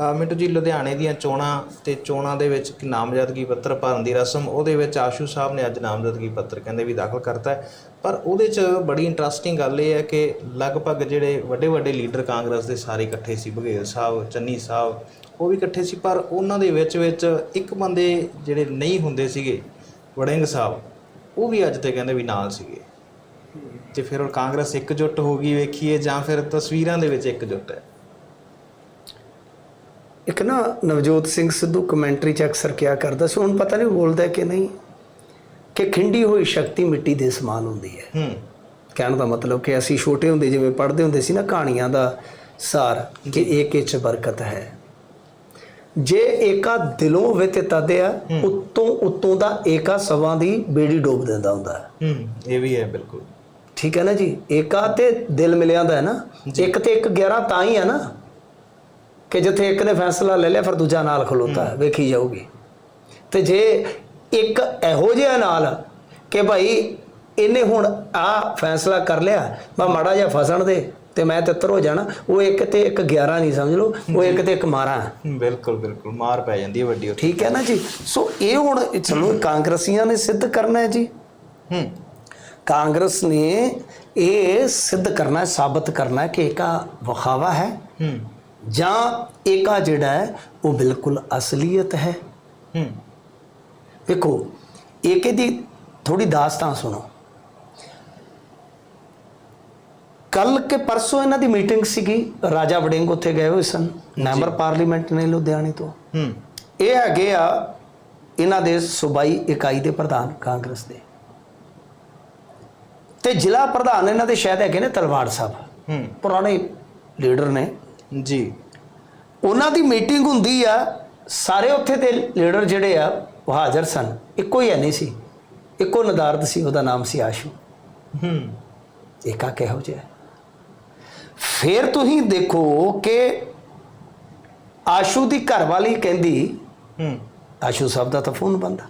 ਮਿੰਟੂ ਜੀ, ਲੁਧਿਆਣੇ ਦੀਆਂ ਚੋਣਾਂ ਤੇ ਚੋਣਾਂ ਦੇ ਵਿੱਚ ਇੱਕ ਨਾਮਜ਼ਦਗੀ ਪੱਤਰ ਭਰਨ ਦੀ ਰਸਮ, ਉਹਦੇ ਵਿੱਚ ਆਸ਼ੂ ਸਾਹਿਬ ਨੇ ਅੱਜ ਨਾਮਜ਼ਦਗੀ ਪੱਤਰ ਕਹਿੰਦੇ ਵੀ ਦਾਖਲ ਕਰਤਾ ਪਰ ਉਹਦੇ 'ਚ ਬੜੀ ਇੰਟਰਸਟਿੰਗ ਗੱਲ ਇਹ ਹੈ ਕਿ ਲਗਭਗ ਜਿਹੜੇ ਵੱਡੇ ਵੱਡੇ ਲੀਡਰ ਕਾਂਗਰਸ ਦੇ ਸਾਰੇ ਇਕੱਠੇ ਸੀ ਬਘੇਲ ਸਾਹਿਬ, ਚੰਨੀ ਸਾਹਿਬ, ਉਹ ਵੀ ਇਕੱਠੇ ਸੀ, ਪਰ ਉਹਨਾਂ ਦੇ ਵਿੱਚ ਵਿੱਚ ਇੱਕ ਬੰਦੇ ਜਿਹੜੇ ਨਹੀਂ ਹੁੰਦੇ ਸੀਗੇ, ਵੜਿੰਗ ਸਾਹਿਬ, ਉਹ ਵੀ ਅੱਜ ਤੇ ਕਹਿੰਦੇ ਵੀ ਨਾਲ ਸੀਗੇ। ਤੇ ਫਿਰ ਹੁਣ ਕਾਂਗਰਸ ਇਕਜੁੱਟ ਹੋ ਗਈ, ਵੇਖੀਏ, ਜਾਂ ਫਿਰ ਤਸਵੀਰਾਂ ਦੇ ਵਿੱਚ ਇਕਜੁੱਟ ਹੈ। ਇੱਕ ਨਾ ਨਵਜੋਤ ਸਿੰਘ ਸਿੱਧੂ ਕਮੈਂਟਰੀ ਚ ਅਕਸਰ ਕਿਹਾ ਕਰਦਾ ਸੀ ਹੁਣ ਪਤਾ ਨਹੀਂ ਬੋਲਦਾ ਕਿ ਨਹੀਂ ਕਿ ਖਿੰਡੀ ਹੋਈ ਸ਼ਕਤੀ ਮਿੱਟੀ ਦੇ ਸਮਾਨ ਹੁੰਦੀ ਹੈ। ਹੂੰ। ਕਹਿਣ ਦਾ ਮਤਲਬ ਕਿ ਅਸੀਂ ਛੋਟੇ ਹੁੰਦੇ ਜਿਵੇਂ ਪੜ੍ਹਦੇ ਹੁੰਦੇ ਸੀ ਨਾ ਕਹਾਣੀਆਂ ਦਾ ਸਾਰ ਕਿ ਏਕੇ ਚ ਬਰਕਤ ਹੈ। ਜੇ ਏਕਾ ਦਿਲੋਂ ਹੋਵੇ ਤੇ ਤਦ ਆ ਉੱਤੋਂ ਉੱਤੋਂ ਦਾ ਏਕਾ ਸਵਾਂ ਦੀ ਬੇੜੀ ਡੋਬ ਦਿੰਦਾ ਹੁੰਦਾ ਹੈ। ਹੂੰ ਇਹ ਵੀ ਹੈ ਬਿਲਕੁਲ। ਠੀਕ ਹੈ ਨਾ ਜੀ? ਏਕਾ ਤੇ ਦਿਲ ਮਿਲਿਆਂ ਦਾ ਹੈ ਨਾ। ਇੱਕ ਤੇ ਇੱਕ 11 ਤਾਂ ਹੀ ਹੈ ਨਾ। ਕਿ ਜਿੱਥੇ ਇੱਕ ਨੇ ਫੈਸਲਾ ਲੈ ਲਿਆ ਫਿਰ ਦੂਜਾ ਨਾਲ ਖਲੋਤਾ ਵੇਖੀ ਜਾਊਗੀ। ਤੇ ਜੇ ਇੱਕ ਇਹੋ ਜਿਹਾ ਨਾਲ ਕਿ ਭਾਈ ਇਹਨੇ ਹੁਣ ਆ ਫੈਸਲਾ ਕਰ ਲਿਆ ਮੈਂ ਮਾੜਾ ਜਿਹਾ ਫਸਣ ਦੇ ਤੇ ਮੈਂ ਤਿੱਤਰ ਹੋ ਜਾਣਾ ਉਹ ਇੱਕ ਤੇ ਇੱਕ 11 ਨਹੀਂ ਸਮਝ ਲਓ ਉਹ ਇੱਕ ਤੇ ਇੱਕ 12 ਹੈ ਬਿਲਕੁਲ ਬਿਲਕੁਲ ਮਾਰ ਪੈ ਜਾਂਦੀ ਹੈ ਵੱਡੀ ਠੀਕ ਹੈ ਨਾ ਜੀ? ਸੋ ਇਹ ਹੁਣ ਚਲੋ ਕਾਂਗਰਸੀਆਂ ਨੇ ਸਿੱਧ ਕਰਨਾ ਹੈ ਜੀ। ਹੂੰ। ਕਾਂਗਰਸ ਨੇ ਇਹ ਸਿੱਧ ਕਰਨਾ ਹੈ ਸਾਬਤ ਕਰਨਾ ਹੈ ਕਿ ਏਕਾ ਵਿਖਾਵਾ ਹੈ। ਹੂੰ। ਜਾਂ ਏਕਾ ਜਿਹੜਾ ਹੈ ਉਹ ਬਿਲਕੁਲ ਅਸਲੀਅਤ ਹੈ। ਹੂੰ। ਵੇਖੋ ਏਕੇ ਦੀ ਥੋੜੀ ਦਾਸਤਾਨ ਸੁਣੋ। ਕੱਲ ਕੇ ਪਰਸੋਂ ਇਹਨਾਂ ਦੀ ਮੀਟਿੰਗ ਸੀਗੀ ਰਾਜਾ ਵੜਿੰਗ ਉੱਥੇ ਗਏ ਹੋਏ ਸਨ ਮੈਂਬਰ ਪਾਰਲੀਮੈਂਟ ਨੇ ਲੁਧਿਆਣੇ ਤੋਂ। ਹੂੰ। ਇਹ ਹੈਗੇ ਆ ਇਹਨਾਂ ਦੇ ਸੂਬਾਈ ਇਕਾਈ ਦੇ ਪ੍ਰਧਾਨ ਕਾਂਗਰਸ ਦੇ। ਤੇ ਜ਼ਿਲ੍ਹਾ ਪ੍ਰਧਾਨ ਇਹਨਾਂ ਦੇ ਸ਼ਾਇਦ ਹੈਗੇ ਨੇ ਤਲਵਾੜ ਸਾਹਿਬ। ਹੂੰ। ਪੁਰਾਣੇ ਲੀਡਰ ਨੇ। ਜੀ। ਉਹਨਾਂ ਦੀ ਮੀਟਿੰਗ ਹੁੰਦੀ ਆ ਸਾਰੇ ਉੱਥੇ ਦੇ ਲੀਡਰ ਜਿਹੜੇ ਆ ਉਹ ਹਾਜ਼ਰ ਸਨ। ਇੱਕੋ ਹੀ ਨਹੀਂ ਸੀ। ਇੱਕੋ ਨਦਾਰਦ ਸੀ ਉਹਦਾ ਨਾਮ ਸੀ ਆਸ਼ੂ। ਹੂੰ। ਏਕਾ ਕਿਹੋ ਜਿਹਾ? ਫਿਰ ਤੁਸੀਂ ਦੇਖੋ ਕਿ ਆਸ਼ੂ ਦੀ ਘਰਵਾਲੀ ਕਹਿੰਦੀ ਹੂੰ। ਆਸ਼ੂ ਸਾਹਿਬ ਦਾ ਤਾਂ ਫੋਨ ਬੰਦਾ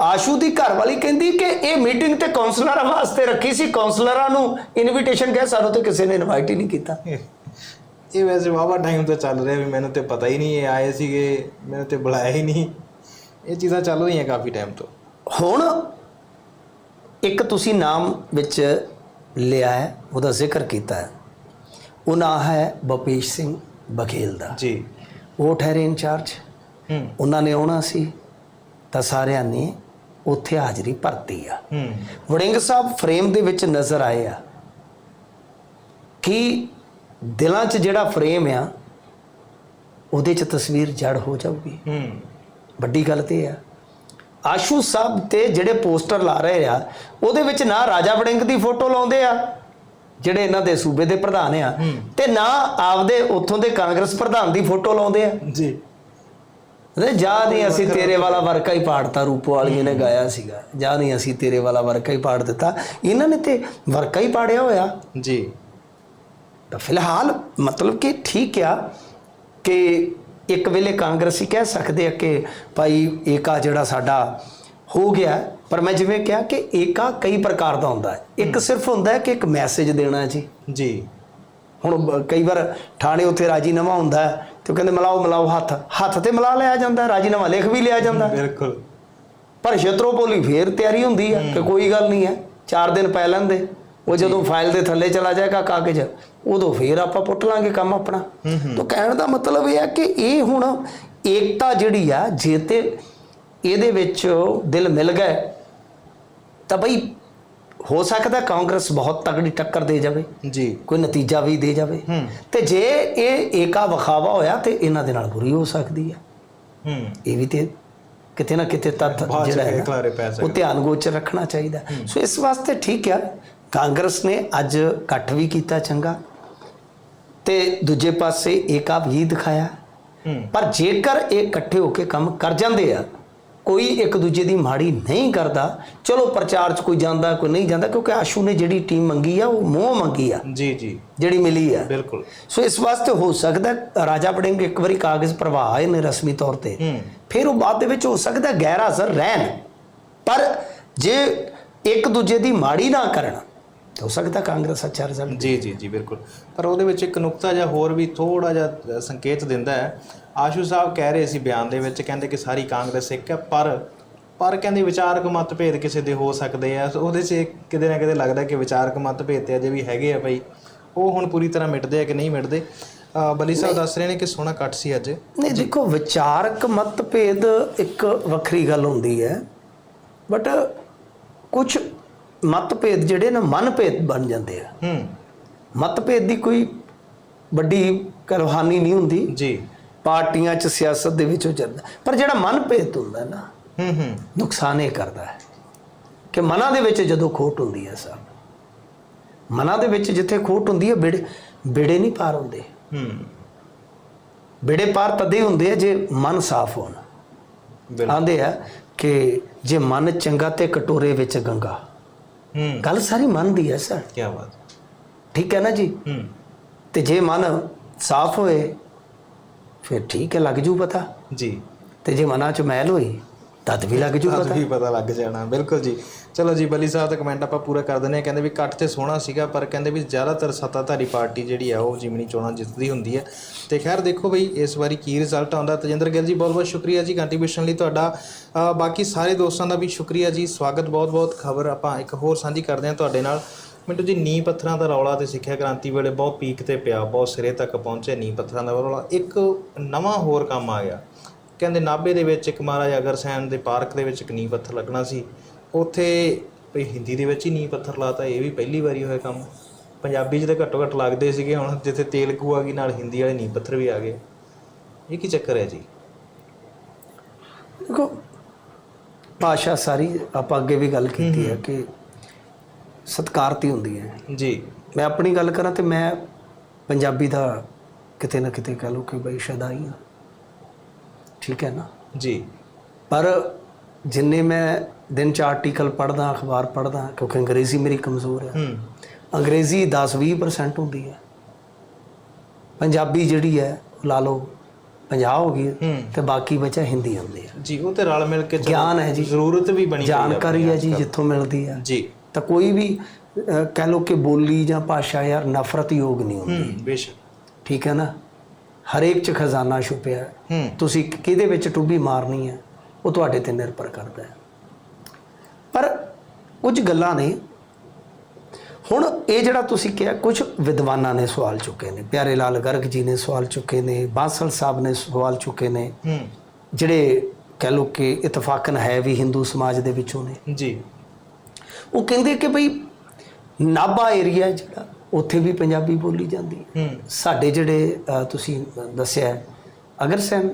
ਆਸ਼ੂ ਦੀ ਘਰਵਾਲੀ ਕਹਿੰਦੀ ਕਿ ਇਹ ਮੀਟਿੰਗ ਤੇ ਕਾਉਂਸਲਰਾਂ ਵਾਸਤੇ ਰੱਖੀ ਸੀ। ਕਾਉਂਸਲਰਾਂ ਨੂੰ ਇਨਵੀਟੇਸ਼ਨ ਗਿਆ ਸਾਨੂੰ ਤੇ ਕਿਸੇ ਨੇ ਇਨਵਾਈਟ ਹੀ ਨਹੀਂ ਕੀਤਾ। ਇਹ ਵੈਸੇ ਵਾਵਾ ਟਾਈਮ ਤੋਂ ਚੱਲ ਰਿਹਾ ਵੀ ਮੈਨੂੰ ਤੇ ਪਤਾ ਹੀ ਨਹੀਂ ਇਹ ਆਏ ਸੀਗੇ ਮੈਨੂੰ ਤੇ ਬੁਲਾਇਆ ਹੀ ਨਹੀਂ। ਇਹ ਚੀਜ਼ਾਂ ਚੱਲ ਰਹੀਆਂ ਕਾਫੀ ਟਾਈਮ ਤੋਂ। ਹੁਣ ਇੱਕ ਤੁਸੀਂ ਨਾਮ ਵਿੱਚ ਲਿਆ ਹੈ ਉਹਦਾ ਜ਼ਿਕਰ ਕੀਤਾ ਹੈ। ਉਹ ਨਾਂ ਹੈ ਭਪੇਸ਼ ਸਿੰਘ ਬਘੇਲ ਦਾ। ਜੀ। ਉਹ ਠਹਿਰੇ ਇੰਚਾਰਜ। ਹੂੰ। ਉਹਨਾਂ ਨੇ ਆਉਣਾ ਸੀ ਤਾਂ ਸਾਰਿਆਂ ਨੇ ਉੱਥੇ ਹਾਜ਼ਰੀ ਭਰਤੀ ਆ। ਹੂੰ। ਵੜਿੰਗ ਸਾਹਿਬ ਫਰੇਮ ਦੇ ਵਿੱਚ ਨਜ਼ਰ ਆਏ ਆ ਕਿ ਦਿਲਾਂ 'ਚ ਜਿਹੜਾ ਫਰੇਮ ਆ ਉਹਦੇ 'ਚ ਤਸਵੀਰ ਜੜ ਹੋ ਜਾਊਗੀ। ਹੂੰ। ਵੱਡੀ ਗੱਲ ਤੇ ਆ ਆਸ਼ੂ ਸਾਹਿਬ ਤੇ ਜਿਹੜੇ ਪੋਸਟਰ ਲਾ ਰਹੇ ਆ ਉਹਦੇ ਵਿੱਚ ਨਾ ਰਾਜਾ ਵੜਿੰਗ ਦੀ ਫੋਟੋ ਲਾਉਂਦੇ ਆ ਜਿਹੜੇ ਇਹਨਾਂ ਦੇ ਸੂਬੇ ਦੇ ਪ੍ਰਧਾਨ ਆ ਤੇ ਨਾ ਆਪਦੇ ਉੱਥੋਂ ਦੇ ਕਾਂਗਰਸ ਪ੍ਰਧਾਨ ਦੀ ਫੋਟੋ ਲਾਉਂਦੇ ਆ। ਜੀ। ਤੇ ਜਾ ਨਹੀਂ ਅਸੀਂ ਤੇਰੇ ਵਾਲਾ ਵਰਕਾ ਹੀ ਪਾੜਤਾ ਰੂਪੋ ਵਾਲੀਏ ਨੇ ਗਾਇਆ ਸੀਗਾ। ਜਾ ਨਹੀਂ ਅਸੀਂ ਤੇਰੇ ਵਾਲਾ ਵਰਕਾ ਹੀ ਪਾੜ ਦਿੱਤਾ। ਇਹਨਾਂ ਨੇ ਤੇ ਵਰਕਾ ਹੀ ਪਾੜਿਆ ਹੋਇਆ। ਜੀ। ਫਿਲਹਾਲ ਮਤਲਬ ਕਿ ਠੀਕ ਆ ਕਿ ਇੱਕ ਵੇਲੇ ਕਾਂਗਰਸੀ ਕਹਿ ਸਕਦੇ ਆ ਕਿ ਭਾਈ ਏਕਾ ਜਿਹੜਾ ਸਾਡਾ ਹੋ ਗਿਆ ਪਰ ਮੈਂ ਜਿਵੇਂ ਕਿਹਾ ਕਿ ਏਕਾ ਕਈ ਪ੍ਰਕਾਰ ਦਾ ਹੁੰਦਾ ਹੈ। ਇੱਕ ਸਿਰਫ ਹੁੰਦਾ ਹੈ ਕਿ ਇੱਕ ਮੈਸੇਜ ਦੇਣਾ ਹੈ ਜੀ। ਜੀ। ਹੁਣ ਕਈ ਵਾਰ ਥਾਣੇ ਉੱਥੇ ਰਾਜੀਨਾਮਾ ਹੁੰਦਾ ਹੈ ਤੇ ਉਹ ਕਹਿੰਦੇ ਮਿਲਾਓ ਮਿਲਾਓ ਹੱਥ। ਹੱਥ ਤੇ ਮਿਲਾ ਲਿਆ ਜਾਂਦਾ ਹੈ, ਰਾਜੀਨਾਮਾ ਲਿਖ ਵੀ ਲਿਆ ਜਾਂਦਾ ਹੈ। ਬਿਲਕੁਲ। ਪਰ ਛਤਰੋਪੋਲੀ ਫੇਰ ਤਿਆਰੀ ਹੁੰਦੀ ਆ ਕਿ ਕੋਈ ਗੱਲ ਨਹੀਂ ਹੈ ਚਾਰ ਦਿਨ ਪੈ ਲੈਂਦੇ। ਉਹ ਜਦੋਂ ਫਾਈਲ ਦੇ ਥੱਲੇ ਚਲਾ ਜਾਏਗਾ ਕਾਗਜ਼। ਉਦੋਂ ਫੇਰ ਆਪਾਂ ਪੁੱਟ ਲਾਂਗੇ ਕੰਮ ਆਪਣਾ। ਤਾਂ ਕਹਿਣ ਦਾ ਮਤਲਬ ਇਹ ਹੈ ਕਿ ਇਹ ਹੁਣ ਏਕਤਾ ਜਿਹੜੀ ਆ ਜੇ ਤੇ ਇਹਦੇ ਵਿੱਚ ਦਿਲ ਮਿਲ ਗਏ ਤਾਂ ਬਈ ਹੋ ਸਕਦਾ ਕਾਂਗਰਸ ਬਹੁਤ ਤਗੜੀ ਟੱਕਰ ਦੇ ਜਾਵੇ ਜੀ। ਕੋਈ ਨਤੀਜਾ ਵੀ ਦੇ ਜਾਵੇ। ਹੂੰ। ਤੇ ਜੇ ਇਹ ਏਕਾ ਵਿਖਾਵਾ ਹੋਇਆ ਤੇ ਇਹਨਾਂ ਦੇ ਨਾਲ ਬੁਰੀ ਹੋ ਸਕਦੀ ਹੈ ਹੂੰ। ਇਹ ਵੀ ਤੇ ਕਿਤੇ ਨਾ ਕਿਤੇ ਚ ਜਿਹੜਾ ਹੈ ਉਹ। ਧਿਆਨ ਗੋਚਰ ਰੱਖਣਾ ਚਾਹੀਦਾ। ਸੋ ਇਸ ਵਾਸਤੇ ਠੀਕ ਆ ਕਾਂਗਰਸ ਨੇ ਅੱਜ ਇਕੱਠ ਵੀ ਕੀਤਾ ਚੰਗਾ। ਤੇ ਦੂਜੇ ਪਾਸੇ ਏਕਾ ਵੀ ਦਿਖਾਇਆ। ਹੂੰ। ਪਰ ਜੇਕਰ ਇਹ ਇਕੱਠੇ ਹੋ ਕੇ ਕੰਮ ਕਰ ਜਾਂਦੇ ਆ ਕੋਈ ਇੱਕ ਦੂਜੇ ਦੀ ਮਾੜੀ ਨਹੀਂ ਕਰਦਾ ਚਲੋ ਪ੍ਰਚਾਰ 'ਚ ਕੋਈ ਜਾਂਦਾ ਕੋਈ ਨਹੀਂ ਜਾਂਦਾ ਕਿਉਂਕਿ ਆਸ਼ੂ ਨੇ ਜਿਹੜੀ ਟੀਮ ਮੰਗੀ ਆ ਉਹ ਮੋਹ ਮੰਗੀ ਆ। ਜੀ ਜੀ। ਜਿਹੜੀ ਮਿਲੀ ਆ। ਬਿਲਕੁਲ। ਸੋ ਇਸ ਵਾਸਤੇ ਹੋ ਸਕਦਾ ਹੈ ਰਾਜਾ ਵੜਿੰਗ ਇੱਕ ਵਾਰੀ ਕਾਗਜ਼ ਪ੍ਰਵਾਹ ਆਏ ਨੇ ਰਸਮੀ ਤੌਰ ਤੇ। ਹੂੰ। ਫਿਰ ਉਹ ਬਾਅਦ ਦੇ ਵਿੱਚ ਹੋ ਸਕਦਾ ਹੈ ਗੈਰ ਹਾਜ਼ਰ ਰਹਿਣ। ਪਰ ਜੇ ਇੱਕ ਦੂਜੇ ਦੀ ਮਾੜੀ ਨਾ ਕਰਨ ਹੋ ਸਕਦਾ ਕਾਂਗਰਸ ਅੱਛਾ ਰਿਜ਼ਲਟ ਜੀ ਜੀ ਜੀ ਬਿਲਕੁਲ। ਪਰ ਉਹਦੇ ਵਿੱਚ ਇੱਕ ਨੁਕਤਾ ਜਿਹਾ ਹੋਰ ਵੀ ਥੋੜਾ ਜਿਹਾ ਸੰਕੇਤ ਦਿੰਦਾ ਹੈ। ਆਸ਼ੂ ਸਾਹਿਬ ਕਹਿ ਰਹੇ ਸੀ ਬਿਆਨ ਦੇ ਵਿੱਚ ਕਹਿੰਦੇ ਕਿ ਸਾਰੀ ਕਾਂਗਰਸ ਇੱਕ ਹੈ ਪਰ ਪਰ ਕਹਿੰਦੇ ਵਿਚਾਰਕ ਮਤਭੇਦ ਕਿਸੇ ਦੇ ਹੋ ਸਕਦੇ ਆ। ਉਹਦੇ 'ਚ ਕਿਤੇ ਨਾ ਕਿਤੇ ਲੱਗਦਾ ਕਿ ਵਿਚਾਰਕ ਮਤਭੇਦ ਤੇ ਅਜੇ ਵੀ ਹੈਗੇ ਆ ਭਾਈ ਉਹ ਹੁਣ ਪੂਰੀ ਤਰ੍ਹਾਂ ਮਿਟਦੇ ਆ ਕਿ ਨਹੀਂ ਮਿਟਦੇ। ਬਲੀ ਸਾਹਿਬ ਦੱਸ ਰਹੇ ਨੇ ਕਿ ਸੋਹਣਾ ਕੱਟ ਸੀ ਅੱਜ। ਨਹੀਂ ਦੇਖੋ ਵਿਚਾਰਕ ਮਤਭੇਦ ਇੱਕ ਵੱਖਰੀ ਗੱਲ ਹੁੰਦੀ ਹੈ। ਬਟ ਕੁਝ ਮਤਭੇਦ ਜਿਹੜੇ ਨਾ ਮਨਭੇਦ ਬਣ ਜਾਂਦੇ ਆ। ਹੂੰ। ਮਤਭੇਦ ਦੀ ਕੋਈ ਵੱਡੀ ਕਰਹਾਨੀ ਨਹੀਂ ਹੁੰਦੀ। ਜੀ। ਪਾਰਟੀਆਂ 'ਚ ਸਿਆਸਤ ਦੇ ਵਿੱਚ ਹੋ ਜਾਂਦਾ ਪਰ ਜਿਹੜਾ ਮਨਭੇਦ ਹੁੰਦਾ ਨਾ ਹੂੰ ਹੂੰ। ਨੁਕਸਾਨ ਇਹ ਕਰਦਾ ਹੈ ਕਿ ਮਨਾਂ ਦੇ ਵਿੱਚ ਜਦੋਂ ਖੋਟ ਹੁੰਦੀ ਹੈ ਸਭ ਮਨਾਂ ਦੇ ਵਿੱਚ ਜਿੱਥੇ ਖੋਟ ਹੁੰਦੀ ਹੈ ਬੇੜੇ ਬੇੜੇ ਨਹੀਂ ਪਾਰ ਹੁੰਦੇ। ਹੂੰ। ਬੇੜੇ ਪਾਰ ਤਦੇ ਹੁੰਦੇ ਆ ਜੇ ਮਨ ਸਾਫ਼ ਹੋਣ। ਆਂਦੇ ਆ ਕਿ ਜੇ ਮਨ ਚੰਗਾ ਤੇ ਕਟੋਰੇ ਵਿੱਚ ਗੰਗਾ। ਹੂੰ ਗੱਲ ਸਾਰੀ ਮਨ ਦੀ ਹੈ ਸਰ। ਕੀ ਬਾਤ ਠੀਕ ਹੈ ਨਾ ਜੀ? ਹੂੰ। ਤੇ ਜੇ ਮਨ ਸਾਫ਼ ਹੋਏ ਫਿਰ ਠੀਕ ਹੈ ਲੱਗ ਜੂ ਪਤਾ। ਜੀ। ਤੇ ਜੇ ਮਨਾਂ 'ਚ ਮੈਲ ਹੋਈ ਤਦ ਵੀ ਲੱਗ ਜੂ ਪਤਾ। ਵੀ ਪਤਾ ਲੱਗ ਜਾਣਾ ਬਿਲਕੁਲ ਜੀ। ਚਲੋ ਜੀ ਬਲੀ ਸਾਹਿਬ ਦਾ ਕਮੈਂਟ ਆਪਾਂ ਪੂਰਾ ਕਰ ਦਿੰਦੇ ਆ ਕਹਿੰਦੇ ਵੀ ਕੱਟ ਤੇ ਸੋਹਣਾ ਸੀਗਾ ਪਰ ਕਹਿੰਦੇ ਵੀ ਜ਼ਿਆਦਾਤਰ ਸੱਤਾਧਾਰੀ ਪਾਰਟੀ ਜਿਹੜੀ ਆ ਉਹ ਜਿਮਨੀ ਚੋਣਾਂ ਜਿੱਤਦੀ ਹੁੰਦੀ ਹੈ ਤੇ ਖੈਰ ਦੇਖੋ ਬਈ ਇਸ ਵਾਰੀ ਕੀ ਰਿਜ਼ਲਟ ਆਉਂਦਾ। ਤਜਿੰਦਰ ਗਿੱਲ ਜੀ ਬਹੁਤ ਬਹੁਤ ਸ਼ੁਕਰੀਆ ਜੀ ਕੰਟਰੀਬਿਊਸ਼ਨ ਲਈ ਤੁਹਾਡਾ। ਬਾਕੀ ਸਾਰੇ ਦੋਸਤਾਂ ਦਾ ਵੀ ਸ਼ੁਕਰੀਆ ਜੀ। ਸਵਾਗਤ ਬਹੁਤ ਬਹੁਤ ਖਬਰ ਆਪਾਂ ਇੱਕ ਹੋਰ ਸਾਂਝੀ ਕਰਦੇ ਹਾਂ ਤੁਹਾਡੇ ਨਾਲ। ਮਿੰਟੂ ਜੀ ਨੀ ਪੱਥਰਾਂ ਦਾ ਰੌਲਾ ਤੇ ਸਿੱਖਿਆ ਕ੍ਰਾਂਤੀ ਵੇਲੇ ਬਹੁਤ ਪੀਕ ਤੇ ਪਿਆ। ਬਹੁਤ ਸਿਰੇ ਤੱਕ ਪਹੁੰਚੇ ਨੀ ਪੱਥਰਾਂ ਦਾ ਰੌਲਾ। ਇੱਕ ਨਵਾਂ ਹੋਰ ਕੰਮ ਆ ਗਿਆ। ਕਹਿੰਦੇ ਨਾਭੇ ਦੇ ਵਿੱਚ ਇੱਕ ਮਹਾਰਾਜਾ ਅਗਰਸੈਨ ਦੇ ਪਾਰਕ ਦੇ ਵਿੱਚ ਇੱਕ ਨੀਂਹ ਪੱਥਰ ਲੱਗਣਾ ਸੀ ਉੱਥੇ ਭਈ ਹਿੰਦੀ ਦੇ ਵਿੱਚ ਹੀ ਨੀਂਹ ਪੱਥਰ ਲਾਤਾ ਇਹ ਵੀ ਪਹਿਲੀ ਵਾਰੀ ਹੋਇਆ ਕੰਮ। ਪੰਜਾਬੀ 'ਚ ਤਾਂ ਘੱਟੋ ਘੱਟ ਲੱਗਦੇ ਸੀਗੇ ਹੁਣ ਜਿੱਥੇ ਤੇਲਗੂ ਆ ਗਈ ਨਾਲ ਹਿੰਦੀ ਵਾਲੇ ਨੀਂਹ ਪੱਥਰ ਵੀ ਆ ਗਏ। ਇਹ ਕੀ ਚੱਕਰ ਹੈ ਜੀ? ਦੇਖੋ ਭਾਸ਼ਾ ਸਾਰੀ ਆਪਾਂ ਅੱਗੇ ਵੀ ਗੱਲ ਕੀਤੀ ਹੈ ਕਿ ਸਤਿਕਾਰਤੀ ਹੁੰਦੀ ਹੈ। ਜੀ। ਮੈਂ ਆਪਣੀ ਗੱਲ ਕਰਾਂ ਤੇ ਮੈਂ ਪੰਜਾਬੀ ਦਾ ਕਿਤੇ ਨਾ ਕਿਤੇ ਕਹ ਲਓ ਕਿ ਬਈ ਸ਼ਦਾਈ ਹਾਂ। ਠੀਕ ਹੈ ਨਾ? ਜੀ। ਪਰ ਜਿੰਨੇ ਮੈਂ ਦਿਨ ਚ ਆਰਟੀਕਲ ਪੜ੍ਹਦਾ ਅਖਬਾਰ ਪੜ੍ਹਦਾ ਕਿਉਂਕਿ ਅੰਗਰੇਜ਼ੀ ਮੇਰੀ ਕਮਜ਼ੋਰ ਹੈ। ਹੂੰ। ਅੰਗਰੇਜ਼ੀ 10-20% ਹੁੰਦੀ ਹੈ। ਪੰਜਾਬੀ ਜਿਹੜੀ ਹੈ ਲਾ ਲਓ 50 ਹੋ ਗਈ ਤੇ ਬਾਕੀ ਬਚਾ ਹਿੰਦੀ ਹੁੰਦੀ ਹੈ। ਜੀ ਉਹ ਤੇ ਰਲ ਮਿਲ ਕੇ ਗਿਆਨ ਹੈ ਜੀ। ਜ਼ਰੂਰਤ ਵੀ ਬਣੀ ਜਾਣਕਾਰੀ ਹੈ ਜੀ ਜਿੱਥੋਂ ਮਿਲਦੀ ਹੈ। ਜੀ। ਤਾਂ ਕੋਈ ਵੀ ਕਹਿ ਲਓ ਕਿ ਬੋਲੀ ਜਾਂ ਭਾਸ਼ਾ ਯਾਰ ਨਫ਼ਰਤ ਯੋਗ ਨਹੀਂ ਹੁੰਦੀ। ਬੇਸ਼ੱਕ। ਠੀਕ ਹੈ ਨਾ? ਹਰੇਕ ਚ ਖਜ਼ਾਨਾ ਛੁਪਿਆ ਹੈ। ਤੁਸੀਂ ਕਿਹਦੇ ਵਿੱਚ ਟੁੱਬੀ ਮਾਰਨੀ ਹੈ ਉਹ ਤੁਹਾਡੇ ਤੇ ਨਿਰਭਰ ਕਰਦਾ ਹੈ। ਪਰ ਕੁਝ ਗੱਲਾਂ ਨੇ ਹੁਣ ਇਹ ਜਿਹੜਾ ਤੁਸੀਂ ਕਿਹਾ ਕੁਝ ਵਿਦਵਾਨਾਂ ਨੇ ਸਵਾਲ ਚੁੱਕੇ ਨੇ। ਪਿਆਰੇ ਲਾਲ ਗਰਗ ਜੀ ਨੇ ਸਵਾਲ ਚੁੱਕੇ ਨੇ ਬਾਂਸਲ ਸਾਹਿਬ ਨੇ ਸਵਾਲ ਚੁੱਕੇ ਨੇ। ਜਿਹੜੇ ਕਹਿ ਲਓ ਕਿ ਇਤਫਾਕਨ ਹੈ ਵੀ ਹਿੰਦੂ ਸਮਾਜ ਦੇ ਵਿੱਚੋਂ ਨੇ। ਜੀ। ਉਹ ਕਹਿੰਦੇ ਕਿ ਭਈ ਨਾਭਾ ਏਰੀਆ ਜਿਹੜਾ ਉੱਥੇ ਵੀ ਪੰਜਾਬੀ ਬੋਲੀ ਜਾਂਦੀ। ਹੈ। ਸਾਡੇ ਜਿਹੜੇ ਤੁਸੀਂ ਦੱਸਿਆ ਹੈ, ਅਗਰਸੈਨ